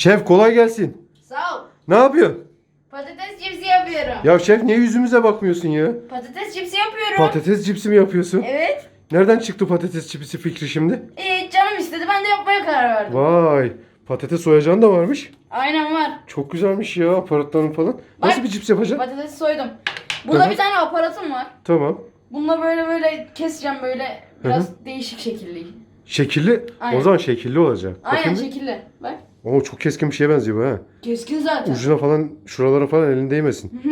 Şef kolay gelsin. Sağ ol. Ne yapıyorsun? Patates cipsi yapıyorum. Ya şef niye yüzümüze bakmıyorsun ya? Patates cipsi yapıyorum. Patates cipsi mi yapıyorsun? Evet. Nereden çıktı patates cipsi fikri şimdi? Ee, canım istedi ben de yapmaya karar verdim. Vay. Patates soyacan da varmış. Aynen var. Çok güzelmiş ya aparatların falan. Nasıl bir cips yapacaksın? Patatesi soydum. Burada hı. bir tane aparatım var. Tamam. Bununla böyle böyle keseceğim böyle biraz değişik şekilli. Şekilli. Aynen. O zaman şekilli olacak. Aynen Bakayım bir. şekilli. Bak. Oo çok keskin bir şeye benziyor bu ha. Keskin zaten. Ucuna falan şuralara falan elin değmesin.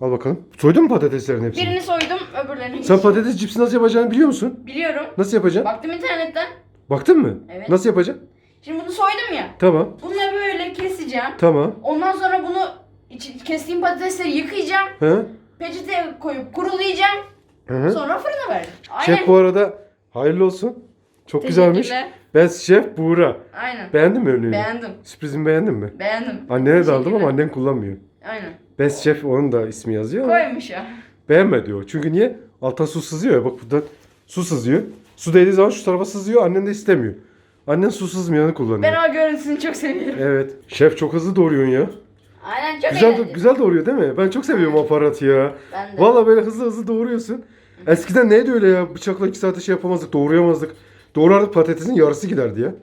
Al bakalım. Soydun mu patateslerin hepsini? Birini soydum öbürlerini Sen hiç. patates cipsi nasıl yapacağını biliyor musun? Biliyorum. Nasıl yapacaksın? Baktım internetten. Baktın mı? Evet. Nasıl yapacaksın? Şimdi bunu soydum ya. Tamam. Bununla böyle keseceğim. Tamam. Ondan sonra bunu içi- kestiğim patatesleri yıkayacağım. Hı? Peçeteye koyup kurulayacağım. Hı hı. Sonra fırına verdim. Aynen. Şef bu arada hayırlı olsun. Çok güzelmiş. Teşekkürler. Ben Şef Buğra. Aynen. Beğendin mi önlüğünü? Beğendim. Sürprizimi beğendin mi? Beğendim. Annene de aldım ama Teşekkürler. annen kullanmıyor. Aynen. Best Chef onun da ismi yazıyor ama Koymuş ya. beğenme diyor. Çünkü niye? Alta su sızıyor ya. Bak buradan su sızıyor. Su değdiği zaman şu tarafa sızıyor. Annen de istemiyor. Annen su sızmayanı kullanıyor. Ben o görüntüsünü çok seviyorum. Evet. Şef çok hızlı doğruyorsun ya. Aynen çok Güzel eğlenceli. güzel doğruyor değil mi? Ben çok seviyorum aparatı ya. Ben de. Valla böyle hızlı hızlı doğruyorsun. Eskiden neydi öyle ya? Bıçakla iki saate şey yapamazdık, doğrayamazdık. Doğrardık patatesin yarısı giderdi ya.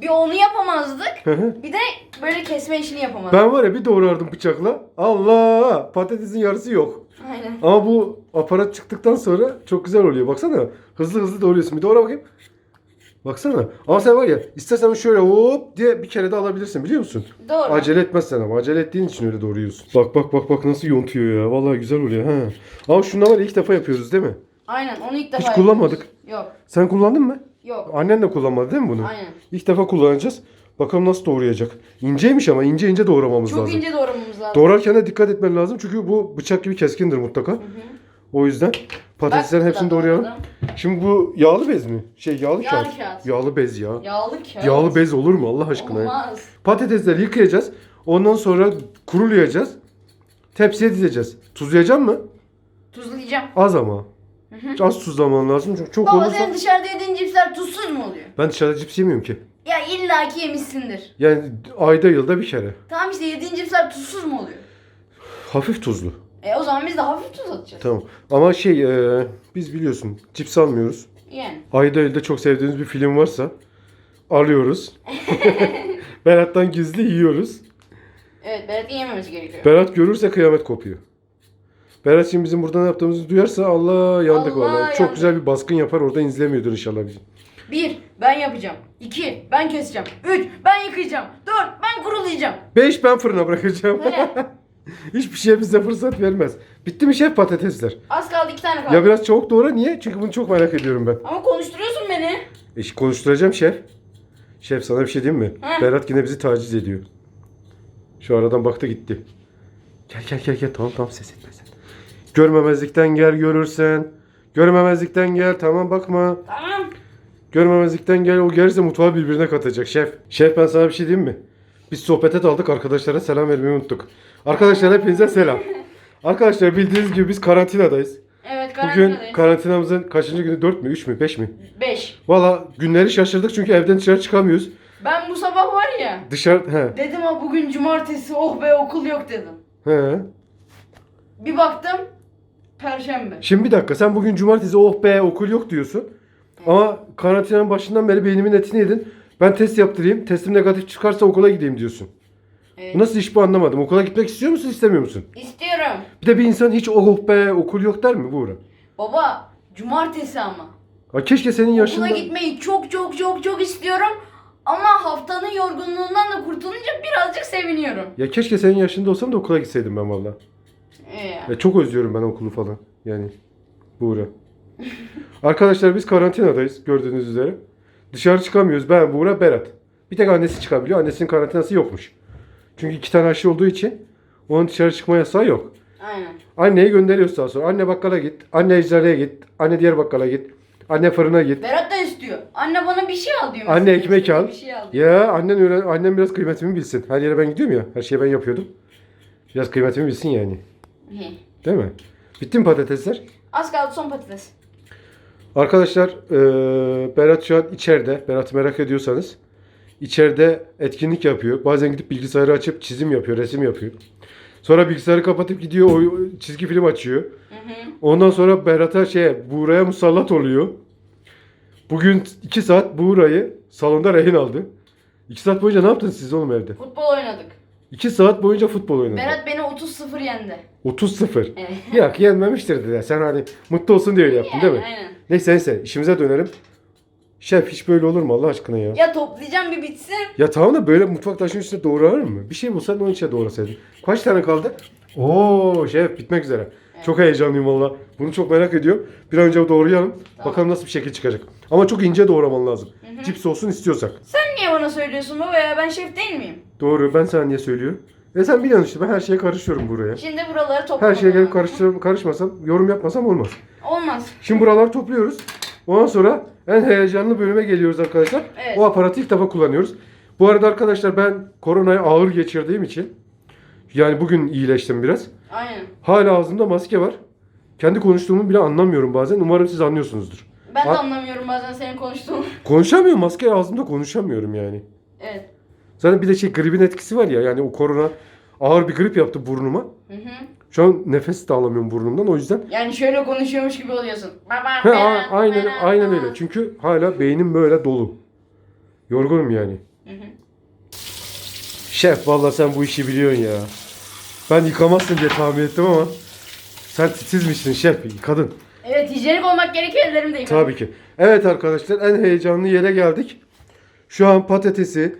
Bir onu yapamazdık. Bir de böyle kesme işini yapamazdık. ben var ya bir doğrardım bıçakla. Allah! Patatesin yarısı yok. Aynen. Ama bu aparat çıktıktan sonra çok güzel oluyor. Baksana. Hızlı hızlı doğruyorsun. Bir doğra bakayım. Baksana. Ama sen var ya istersen şöyle hop diye bir kere de alabilirsin biliyor musun? Doğru. Acele etmezsen ama acele ettiğin için öyle doğruyorsun. Bak bak bak bak nasıl yontuyor ya. Vallahi güzel oluyor ha. Ama şundan var ya ilk defa yapıyoruz değil mi? Aynen onu ilk defa Hiç yapıyoruz. kullanmadık. Yok. Sen kullandın mı? Yok. Annen de kullanmadı değil mi bunu? Aynen. İlk defa kullanacağız. Bakalım nasıl doğrayacak. İnceymiş ama ince ince doğramamız Çok lazım. ince doğramamız lazım. Doğrarken de dikkat etmen lazım çünkü bu bıçak gibi keskindir mutlaka. O yüzden patateslerin hepsini doğrayalım. Şimdi bu yağlı bez mi? Şey yağlı, Yağlı kağıt. kağıt. Yağlı bez ya. Yağlı kağıt. Yağlı bez olur mu Allah aşkına? ya? Olmaz. Patatesleri yıkayacağız. Ondan sonra kurulayacağız. Tepsiye dizeceğiz. Tuzlayacak mı? Tuzlayacağım. Az ama. Az tuzlaman lazım. Çok, çok Baba olursa... senin dışarıda yediğin cipsler tuzsuz mu oluyor? Ben dışarıda cips yemiyorum ki. Ya illaki yemişsindir. Yani ayda yılda bir kere. Tamam işte yediğin cipsler tuzsuz mu oluyor? Hafif tuzlu. E o zaman biz de hafif tuz atacağız. Tamam. Ama şey e, biz biliyorsun cips almıyoruz. Yani. Ayda yılda çok sevdiğiniz bir film varsa alıyoruz. Berat'tan gizli yiyoruz. Evet Berat'ın yememesi gerekiyor. Berat görürse kıyamet kopuyor. Berat şimdi bizim burada ne yaptığımızı duyarsa Allah yandık Allah vallahi. Çok yandık. güzel bir baskın yapar orada izlemiyordur inşallah bizi. Bir, ben yapacağım. İki, ben keseceğim. Üç, ben yıkayacağım. Dört, ben kurulayacağım. Beş ben fırına bırakacağım. Hiçbir şeye bize fırsat vermez. Bitti mi şef patatesler? Az kaldı iki tane kaldı. Ya biraz çabuk doğra niye? Çünkü bunu çok merak ediyorum ben. Ama konuşturuyorsun beni. E, konuşturacağım şef. Şef sana bir şey diyeyim mi? Hı. Berat yine bizi taciz ediyor. Şu aradan baktı gitti. Gel gel gel gel tamam tamam ses etme sen. Görmemezlikten gel görürsen. Görmemezlikten gel tamam bakma. Tamam. Görmemezlikten gel o gelirse mutfağı birbirine katacak şef. Şef ben sana bir şey diyeyim mi? Biz sohbete daldık arkadaşlara selam vermeyi unuttuk. Arkadaşlar hepinize selam. Arkadaşlar bildiğiniz gibi biz karantinadayız. Evet Bugün karantinadayız. karantinamızın kaçıncı günü? 4 mü 3 mü 5 mi? Beş. Valla günleri şaşırdık çünkü evden dışarı çıkamıyoruz. Ben bu sabah var ya. Dışarı he Dedim ha bugün cumartesi oh be okul yok dedim. he. Bir baktım. Perşembe. Şimdi bir dakika sen bugün cumartesi oh be okul yok diyorsun. Ama karantinanın başından beri beynimin etini yedin. Ben test yaptırayım. Testim negatif çıkarsa okula gideyim diyorsun. Evet. Nasıl iş bu anlamadım. Okula gitmek istiyor musun istemiyor musun? İstiyorum. Bir de bir insan hiç oh be okul yok der mi Buğra? Baba cumartesi ama. Ha, keşke senin yaşında... Okula gitmeyi çok çok çok çok istiyorum. Ama haftanın yorgunluğundan da kurtulunca birazcık seviniyorum. Ya keşke senin yaşında olsam da okula gitseydim ben valla. Ee, Ya çok özlüyorum ben okulu falan. Yani Buğra. Arkadaşlar biz karantinadayız gördüğünüz üzere. Dışarı çıkamıyoruz. Ben, Buğra, Berat. Bir tek annesi çıkabiliyor. Annesinin karantinası yokmuş. Çünkü iki tane aşı olduğu için onun dışarı çıkma yasağı yok. aynen. Anneyi gönderiyoruz daha sonra. Anne bakkala git. Anne eczaneye git. Anne diğer bakkala git. Anne fırına git. Berat da istiyor. Anne bana bir şey al diyor. Anne mesela. ekmek al. Bir şey al diyor. Ya annen öyle, annem biraz kıymetimi bilsin. Her yere ben gidiyorum ya. Her şeyi ben yapıyordum. Biraz kıymetimi bilsin yani. Değil mi? Bitti mi patatesler? Az kaldı son patates. Arkadaşlar eee, Berat şu an içeride. Berat'ı merak ediyorsanız. içeride etkinlik yapıyor. Bazen gidip bilgisayarı açıp çizim yapıyor, resim yapıyor. Sonra bilgisayarı kapatıp gidiyor oy- çizgi film açıyor. Hı hı. Ondan sonra Berat'a şey Buğra'ya musallat oluyor. Bugün 2 saat Buğra'yı salonda rehin aldı. 2 saat boyunca ne yaptınız siz oğlum evde? Futbol oynadık. 2 saat boyunca futbol oynadı. Berat beni 30-0 yendi. 30-0. Evet. Yok yenmemiştir dediler. Sen hani mutlu olsun diye öyle yaptın değil mi? Aynen. Neyse neyse işimize dönelim. Şef hiç böyle olur mu Allah aşkına ya? Ya toplayacağım bir bitsin. Ya tamam da böyle mutfak taşının üstüne doğranır mı? Bir şey bulsan onun içine doğrasaydın. Kaç tane kaldı? Oo şef bitmek üzere. Çok heyecanlıyım valla. Bunu çok merak ediyorum. Bir an önce doğrayalım. Bakalım nasıl bir şekil çıkacak. Ama çok ince doğraman lazım. Cips olsun istiyorsak. Sen bana söylüyorsun baba ya? Ben şef değil miyim? Doğru ben sana niye söylüyorum? E sen biliyorsun işte ben her şeye karışıyorum buraya. Şimdi buraları. Her şeye gelip karıştır, karışmasam, yorum yapmasam olmaz. Olmaz. Şimdi buraları topluyoruz. Ondan sonra en heyecanlı bölüme geliyoruz arkadaşlar. Evet. O aparatı ilk defa kullanıyoruz. Bu arada arkadaşlar ben koronayı ağır geçirdiğim için yani bugün iyileştim biraz. Aynen. Hala ağzımda maske var. Kendi konuştuğumu bile anlamıyorum bazen. Umarım siz anlıyorsunuzdur. Ben de Ha- anlamıyorum bazen senin konuştuğunu. Konuşamıyorum. Maske ağzımda konuşamıyorum yani. evet. Zaten bir de şey gripin etkisi var ya. Yani o korona ağır bir grip yaptı burnuma. Hı hı. Şu an nefes de alamıyorum burnumdan. O yüzden Yani şöyle konuşuyormuş gibi oluyorsun. Baba, He, a- aynen Berat, aynen öyle. Çünkü hala beynim böyle dolu. Yorgunum yani. Hı hı. Şef vallahi sen bu işi biliyorsun ya. Ben yıkamazsın diye tahmin ettim ama sen titizmişsin şef, kadın. Evet hijyenik olmak gerekiyor ellerim de yıkanır. Tabii ki. Evet arkadaşlar en heyecanlı yere geldik. Şu an patatesi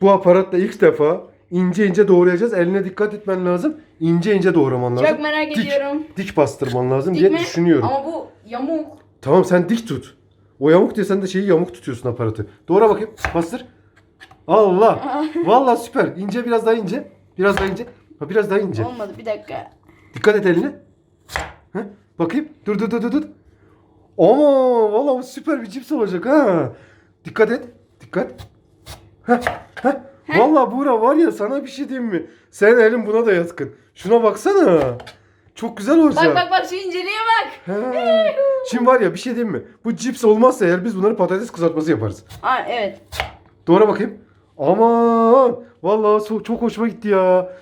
bu aparatla ilk defa ince ince doğrayacağız. Eline dikkat etmen lazım. İnce ince doğraman lazım. Çok merak Dik- ediyorum. Dik bastırman lazım Dik diye mi? düşünüyorum. Ama bu yamuk. Tamam sen dik tut. O yamuk diye sen de şeyi yamuk tutuyorsun aparatı. Doğra bakayım. Bastır. Allah. Vallahi süper. İnce biraz daha ince. Biraz daha ince. Ha biraz daha ince. Olmadı bir dakika. Dikkat et eline. Heh, bakayım. Dur dur dur dur dur. Ama vallahi bu süper bir cips olacak ha. Dikkat et. Dikkat. Heh, heh. Vallahi Buğra var ya sana bir şey diyeyim mi? Senin elin buna da yatkın. Şuna baksana. Çok güzel olacak. Bak bak bak şu inceliğe bak. He. Şimdi var ya bir şey diyeyim mi? Bu cips olmazsa eğer biz bunları patates kızartması yaparız. Aa evet. Doğru bakayım. Aman. Vallahi so- çok hoşuma gitti ya.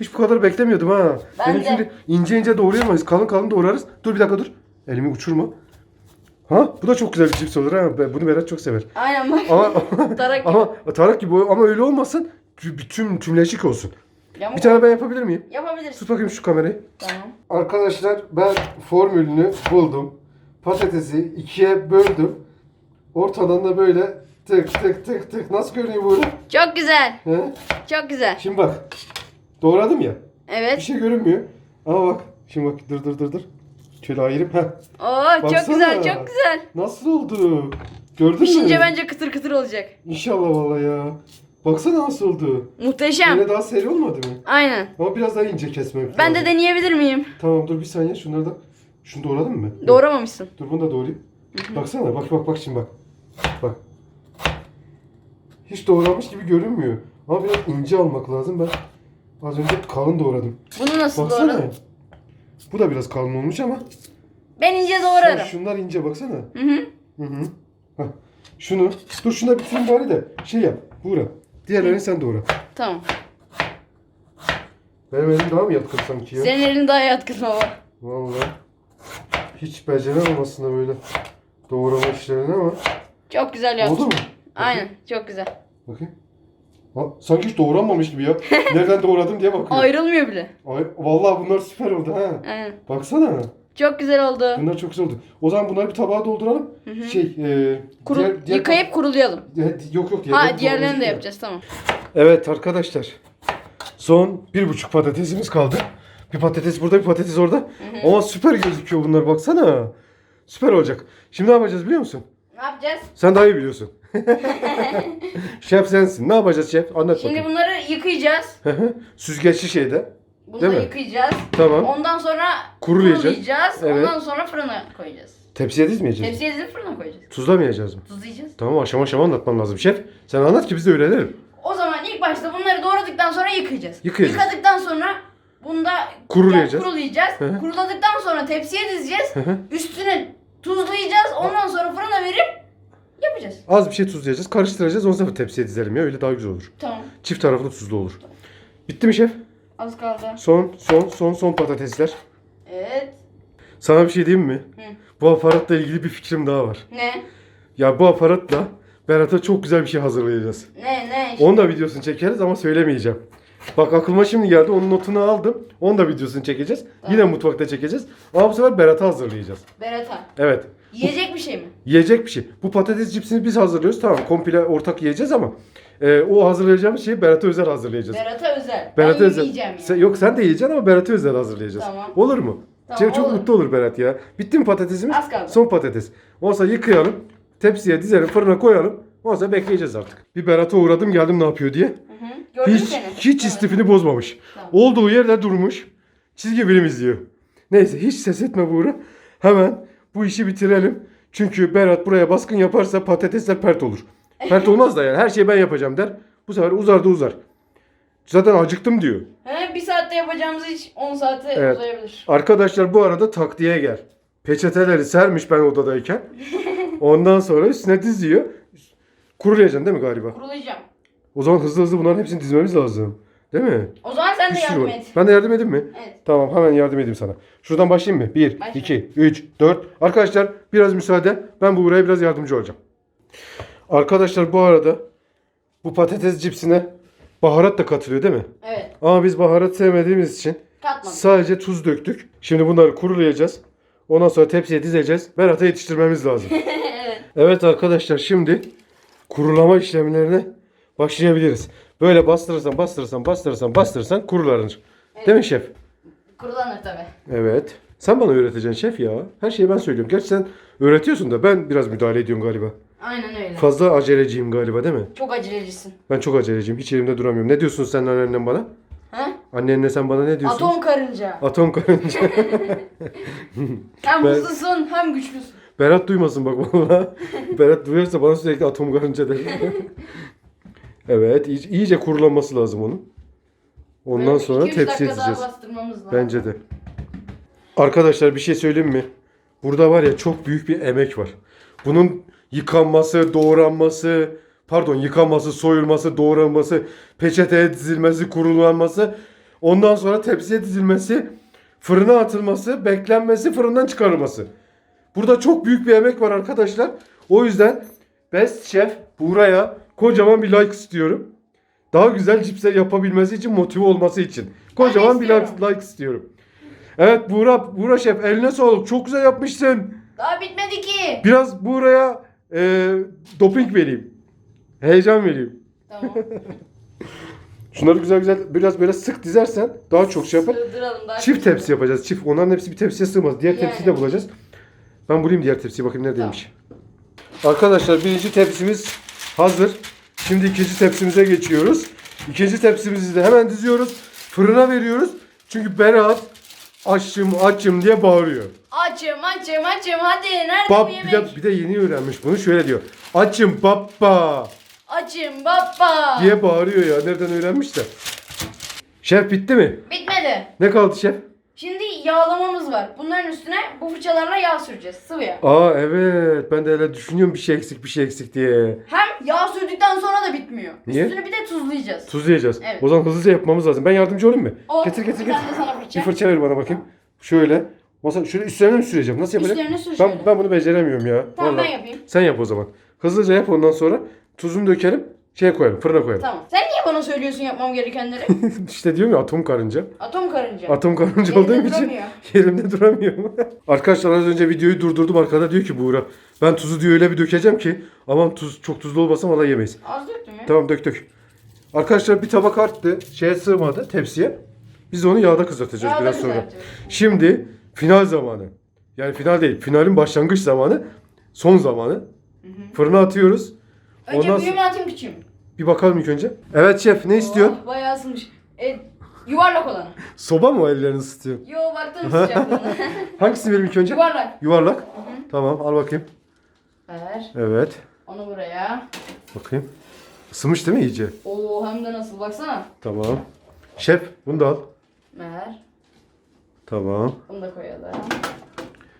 Hiç bu kadar beklemiyordum ha. Ben Benim de. şimdi ince ince doğrayamayız. Kalın kalın doğrarız. Dur bir dakika dur. Elimi uçurma. Ha bu da çok güzel bir cips olur ha. Ben- Bunu Berat çok sever. Aynen bak. Ama Tarak ama tarak gibi ama öyle olmasın. Tüm, tüm tümleşik olsun. Yamuk Bir tane ben yapabilir miyim? yapabilirsin. Tut bakayım şu kamerayı. Tamam. Arkadaşlar ben formülünü buldum. Patatesi ikiye böldüm. Ortadan da böyle tık tık tık tık. Nasıl görünüyor böyle? Çok güzel. He? Çok güzel. Şimdi bak. Doğradım ya. Bir Evet. şey görünmüyor. Ama bak. Şimdi bak dur dur dur dur. Şöyle ayırayım. Heh. Oo çok Baksana. güzel çok güzel. Nasıl oldu? Gördün Pişince mü? bence kıtır kıtır olacak. İnşallah vallahi ya. Baksana nasıl oldu. Muhteşem. Böyle daha seri olmadı mı? Aynen. Ama biraz daha ince kesmem Ben de lazım. deneyebilir miyim? Tamam dur bir saniye şunları da. Şunu doğradın mı? Doğramamışsın. Dur bunu da doğrayayım. Baksana bak bak bak şimdi bak. Bak. Hiç doğramış gibi görünmüyor. Ama biraz ince almak lazım. Ben az önce kalın doğradım. Bunu nasıl Baksana. doğradın? Bu da biraz kalın olmuş ama. Ben ince doğrarım. şunlar ince baksana. Hı hı. Hı hı. Şunu. Dur şuna bitireyim bari de. Şey yap. Buğra. Diğerlerini sen doğra. Tamam. Benim elim daha mı yatkın sanki ya? Senin elin daha yatkın baba. Vallahi. Hiç beceremem aslında böyle doğrama işlerini ama. Çok güzel yaptın. Oldu mu? Aynen. Çok güzel. Bakayım. Ha, sanki hiç doğranmamış gibi ya. Nereden doğradım diye bakıyorum. Ayrılmıyor bile. Ay, vallahi bunlar süper oldu ha. Aynen. Baksana. Çok güzel oldu. Bunlar çok güzel oldu. O zaman bunları bir tabağa dolduralım. Şey, e, Kuru, diğer- diğer- yıkayıp kurulayalım. Yok yok. Ha diğerlerini de yapacağız tamam. Evet arkadaşlar. Son bir buçuk patatesimiz kaldı. Bir patates burada bir patates orada. Ama süper gözüküyor bunlar baksana. Süper olacak. Şimdi ne yapacağız biliyor musun? Ne yapacağız? Sen daha iyi biliyorsun. şef sensin. Ne yapacağız şef? Anlat Şimdi bakayım. bunları yıkayacağız. Süzgeçli şeyde. Bunu Değil da mi? yıkayacağız. Tamam. Ondan sonra Kurulayacağız. kurulayacağız. Evet. Ondan sonra fırına koyacağız. Tepsiye dizmeyeceğiz. Tepsiye dizip fırına koyacağız. Tuzlamayacağız mı? Tuzlayacağız. Tamam aşama aşama anlatman lazım şef. Sen anlat ki biz de öğrenelim. O zaman ilk başta bunları doğradıktan sonra yıkayacağız. Yıkayacağız. Yıkadıktan sonra bunda Kurulayacağız. kurulayacağız. Hı hı. Kuruladıktan sonra tepsiye dizeceğiz. Hı hı. Üstüne tuzlayacağız. Ondan sonra fırına verip Yapacağız. Az bir şey tuzlayacağız. Karıştıracağız. Ondan sonra tepsiye dizelim ya. Öyle daha güzel olur. Tamam. Çift taraflı tuzlu olur. Bitti mi şef? Az kaldı. Son, son, son, son patatesler. Evet. Sana bir şey diyeyim mi? Hı. Bu aparatla ilgili bir fikrim daha var. Ne? Ya bu aparatla Berat'a çok güzel bir şey hazırlayacağız. Ne ne? Onun da videosunu çekeriz ama söylemeyeceğim. Bak aklıma şimdi geldi. Onun notunu aldım. Onun da videosunu çekeceğiz. Yine mutfakta çekeceğiz. Ama bu sefer Berat'a hazırlayacağız. Berat'a. Evet. Yiyecek bir şey mi? Yiyecek bir şey. Bu patates cipsini biz hazırlıyoruz. Tamam komple ortak yiyeceğiz ama e, o hazırlayacağımız şeyi Berat'a özel hazırlayacağız. Berat'a özel. Berat'a ben özel. yiyeceğim yani. Sen- yok sen de yiyeceksin ama Berat'a özel hazırlayacağız. Tamam. Olur mu? Tamam, Çok- çok olur. mutlu olur Berat ya. Bitti mi patatesimiz? Az kaldı. Son patates. Olsa yıkayalım. Tepsiye dizelim, fırına koyalım. Sonra bekleyeceğiz artık. Bir Berat'a uğradım geldim ne yapıyor diye. Hı hı. Gördüm Hiç seni. hiç istifini bozmamış. Tamam. Olduğu yerde durmuş. Çizgi film izliyor. Neyse hiç ses etme Buğra. Hemen bu işi bitirelim. Çünkü Berat buraya baskın yaparsa patatesler pert olur. Pert olmaz da yani her şeyi ben yapacağım der. Bu sefer uzar da uzar. Zaten acıktım diyor. He, bir saatte yapacağımız iş 10 saate Evet. uzayabilir. Arkadaşlar bu arada taktiğe gel. Peçeteleri sermiş ben odadayken. Ondan sonra üstüne diziyor. Kurulayacaksın değil mi galiba? Kurulayacağım. O zaman hızlı hızlı bunların hepsini dizmemiz lazım. Değil mi? O zaman sen Bir de sürü yardım var. et. Ben de yardım edeyim mi? Evet. Tamam hemen yardım edeyim sana. Şuradan başlayayım mı? 1, Başla. 2, 3, 4. Arkadaşlar biraz müsaade. Ben bu buraya biraz yardımcı olacağım. Arkadaşlar bu arada bu patates cipsine baharat da katılıyor değil mi? Evet. Ama biz baharat sevmediğimiz için Katmadım. sadece tuz döktük. Şimdi bunları kurulayacağız. Ondan sonra tepsiye dizeceğiz. Berat'a yetiştirmemiz lazım. evet. Evet arkadaşlar şimdi kurulama işlemlerine başlayabiliriz. Böyle bastırırsan bastırırsan bastırırsan bastırırsan kurulanır. Değil mi şef? Kurulanır tabi. Evet. Sen bana öğreteceksin şef ya. Her şeyi ben söylüyorum. Gerçi sen öğretiyorsun da ben biraz müdahale ediyorum galiba. Aynen öyle. Fazla aceleciyim galiba değil mi? Çok acelecisin. Ben çok aceleciyim. Hiç elimde duramıyorum. Ne diyorsun sen annennen bana? He? Annenle sen bana ne diyorsun? Atom karınca. Atom karınca. Hem Ben- hızlısın hem güçlüsün. Berat duymasın bak valla. Berat duyarsa bana sürekli atom karınca der. evet. iyice, iyice kurulanması lazım onun. Ondan Böyle sonra iki, üç tepsiye dakika daha dizeceğiz. bastırmamız lazım. Bence de. Arkadaşlar bir şey söyleyeyim mi? Burada var ya çok büyük bir emek var. Bunun yıkanması, doğranması, pardon yıkanması, soyulması, doğranması, peçeteye dizilmesi, kurulanması, ondan sonra tepsiye dizilmesi, fırına atılması, beklenmesi, fırından çıkarılması. Burada çok büyük bir emek var arkadaşlar. O yüzden Best Chef Buğra'ya kocaman bir like istiyorum. Daha güzel cipsler yapabilmesi için, motive olması için. Kocaman bir like, istiyorum. like istiyorum. Evet Buğra, Buğra Şef eline sağlık. Çok güzel yapmışsın. Daha bitmedi ki. Biraz Buğra'ya e, doping vereyim. Heyecan vereyim. Tamam. Şunları güzel güzel biraz böyle sık dizersen daha çok şey yapar. Sığdıralım daha Çift tepsi yapacağız. Çift. Onların hepsi bir tepsiye sığmaz. Diğer Yani. tepsiyi de bulacağız. Ben bulayım diğer tepsiyi bakayım neredeymiş. Arkadaşlar birinci tepsimiz hazır. Şimdi ikinci tepsimize geçiyoruz. İkinci tepsimizi de hemen diziyoruz. Fırına veriyoruz. Çünkü Berat açım açım diye bağırıyor. Açım açım açım hadi nerede Bab bu bir yemek? de, bir de yeni öğrenmiş bunu şöyle diyor. Açım baba Açım baba. diye bağırıyor ya. Nereden öğrenmiş de. Şef bitti mi? Bitmedi. Ne kaldı şef? Şimdi yağlamamız var. Bunların üstüne bu fırçalarla yağ süreceğiz. Sıvı yağ. Aa evet ben de öyle düşünüyorum bir şey eksik bir şey eksik diye. Hem yağ sürdükten sonra da bitmiyor. Niye? Üstünü bir de tuzlayacağız. Tuzlayacağız. Evet. O zaman hızlıca yapmamız lazım. Ben yardımcı olayım mı? O, getir getir getir. Ben de sana fırça. Bir fırça ver bana bakayım. Şöyle. Masa şöyle üstlerine mi süreceğim? Nasıl yapacağım? Üstlerine sür Ben, şöyle. ben bunu beceremiyorum ya. Tamam Vallahi. ben yapayım. Sen yap o zaman. Hızlıca yap ondan sonra tuzunu dökelim. Şeye koyalım. Fırına koyalım. Tamam. Sen niye bana söylüyorsun yapmam gerekenleri? işte diyorum ya atom karınca. Atom karınca. Atom karınca Yerinde olduğum için duramıyor. yerimde duramıyorum. Arkadaşlar az önce videoyu durdurdum. Arkada diyor ki Buğra. Ben tuzu diyor öyle bir dökeceğim ki. Aman tuz çok tuzlu olmasın valla yemeyiz. Az döktüm ya. Tamam dök dök. Arkadaşlar bir tabak arttı. Şeye sığmadı tepsiye. Biz onu yağda kızartacağız Yağda biraz sonra. kızartıyoruz. Şimdi final zamanı. Yani final değil. Finalin başlangıç zamanı. Son zamanı. Fırına atıyoruz. Önce Ondan büyüğümü atayım küçüğümü. Bir bakalım ilk önce. Evet şef ne istiyorsun? Oh, bayağı ısınmış. E, yuvarlak olanı. Soba mı ellerini ısıtıyorsun? Yo baktım sıcaklığına. Hangisini vereyim ilk önce? yuvarlak. Yuvarlak. Tamam al bakayım. Ver. Evet. Onu buraya. Bakayım. Isınmış değil mi iyice? Oo hem de nasıl baksana. Tamam. Şef bunu da al. Ver. Tamam. Bunu da koyalım.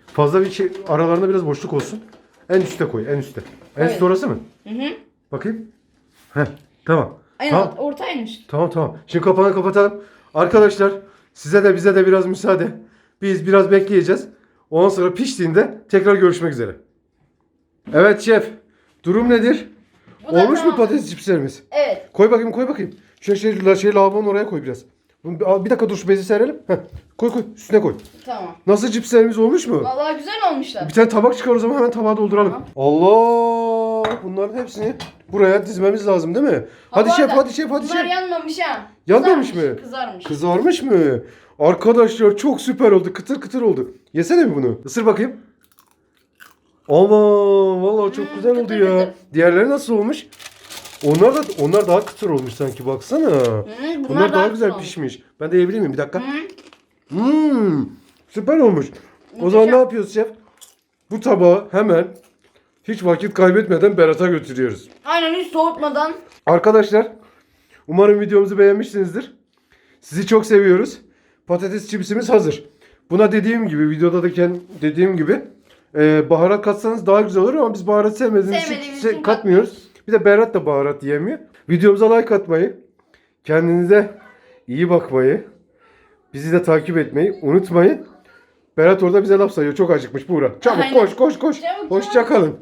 Fazla bir şey aralarında biraz boşluk olsun. En üste koy, en üste. En üstte orası mı? Hı hı. Bakayım. Heh, tamam. Aynen Tamam. orta en üst. Tamam tamam. Şimdi kapağını kapatalım. Arkadaşlar size de bize de biraz müsaade. Biz biraz bekleyeceğiz. Ondan sonra piştiğinde tekrar görüşmek üzere. Evet şef. Durum nedir? Bu da Olmuş mu tamam. patates cipslerimiz? Evet. Koy bakayım koy bakayım. Şöyle şey, şey lavabonun oraya koy biraz. Bir- Bir dakika dur şu bezi serelim. Heh. Koy koy üstüne koy. Tamam. Nasıl cipslerimiz olmuş mu? Vallahi güzel olmuşlar. Bir tane tabak çıkar o zaman hemen tabağa dolduralım. Tamam. Allah! Bunların hepsini buraya dizmemiz lazım değil mi? Hadi şef hadi şef hadi Bunlar şef. yanmamış ha. Yanmamış mı? Kızarmış. Kızarmış mı? Arkadaşlar çok süper oldu. Kıtır kıtır oldu. Yesene mi bunu? Isır bakayım. Aman vallahi çok Hmm, güzel oldu kıtır ya. kıtır. Diğerleri nasıl olmuş? Onlar da onlar daha kıtır olmuş sanki baksana. Hı, Bunlar, daha, güzel olmuş. pişmiş. Ben de yiyebilir miyim? Bir dakika. Hı. Hmm, süper olmuş. O zaman ne yapıyoruz şef? Bu tabağı hemen hiç vakit kaybetmeden Berat'a götürüyoruz. Aynen hiç soğutmadan. Arkadaşlar umarım videomuzu beğenmişsinizdir. Sizi çok seviyoruz. Patates çipsimiz hazır. Buna dediğim gibi videoda da dediğim gibi e, baharat katsanız daha güzel olur ama biz baharat sevmediğimiz için şey katmıyoruz. Bir de Berat da baharat yemiyor. Videomuza like atmayı, kendinize iyi bakmayı, bizi de takip etmeyi unutmayın. Berat orada bize laf sayıyor. Çok acıkmış Buğra. Çabuk Aynen. koş koş koş. Çabuk, Hoşça kalın.